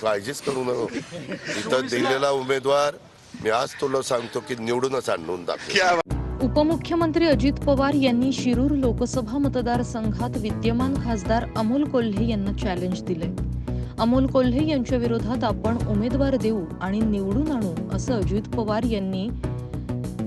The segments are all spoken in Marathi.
काळजीच करू नको. इथं दिलेला उमेदवार मी आज तुला सांगतो की निवडूनच आणून दाखव उपमुख्यमंत्री अजित पवार यांनी शिरूर लोकसभा मतदारसंघात विद्यमान खासदार अमोल कोल्हे यांना चॅलेंज दिले अमोल कोल्हे यांच्या विरोधात आपण उमेदवार देऊ आणि निवडून आणू असं अजित पवार यांनी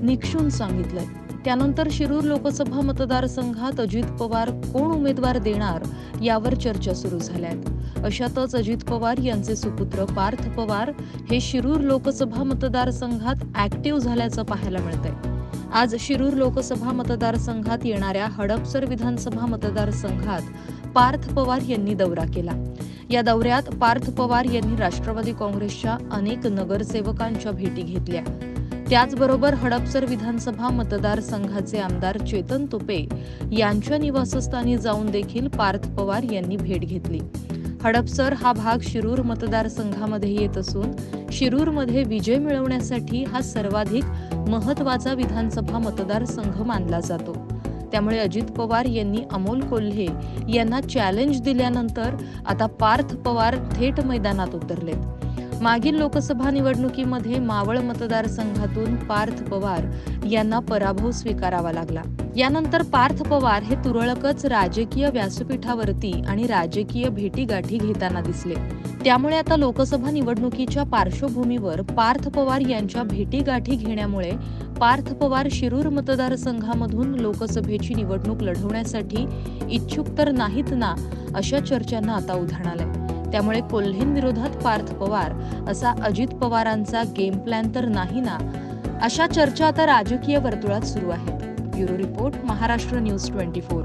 निक्षून सांगितलंय. त्यानंतर शिरूर लोकसभा मतदारसंघात अजित पवार कोण उमेदवार देणार यावर चर्चा सुरू झाल्या आहेत अशातच अजित पवार यांचे सुपुत्र पार्थ पवार हे शिरूर लोकसभा मतदारसंघात ऍक्टिव्ह झाल्याचं पाहायला मिळतंय. आज शिरूर लोकसभा मतदारसंघात येणाऱ्या हडपसर विधानसभा मतदारसंघात पार्थ पवार यांनी दौरा केला. या दौऱ्यात पार्थ पवार यांनी राष्ट्रवादी काँग्रेसच्या अनेक नगरसेवकांच्या भेटी घेतल्या. त्याचबरोबर हडपसर विधानसभा मतदारसंघाचे आमदार चेतन तुपे यांच्या निवासस्थानी जाऊन देखील पार्थ पवार यांनी भेट घेतली. हडपसर हा भाग शिरूर मतदारसंघामध्ये येत असून शिरूरमध्ये विजय मिळवण्यासाठी हा सर्वाधिक महत्त्वाचा विधानसभा मतदारसंघ मानला जातो. त्यामुळे अजित पवार यांनी अमोल कोल्हे यांना चॅलेंज दिल्यानंतर आता पार्थ पवार थेट मैदानात उतरलेत. मागील लोकसभा निवडणुकीमध्ये मावळ मतदारसंघातून पार्थ पवार यांना पराभव स्वीकारावा लागला. यानंतर पार्थ पवार हे तुरळकच राजकीय व्यासपीठावरती आणि राजकीय भेटीगाठी घेताना दिसले. त्यामुळे आता लोकसभा निवडणुकीच्या पार्श्वभूमीवर पार्थ पवार यांच्या भेटीगाठी घेण्यामुळे पार्थ पवार शिरूर मतदारसंघामधून लोकसभेची निवडणूक लढवण्यासाठी इच्छुक तर नाहीत ना अशा चर्चांना आता उधाण आलंय. त्यामुळे कोल्हेंविरोधात पार्थ पवार असा अजित पवारांचा गेम प्लॅन तर नाही ना? अशा चर्चा आता राजकीय वर्तुळात सुरू आहेत bureau report Maharashtra news twenty four.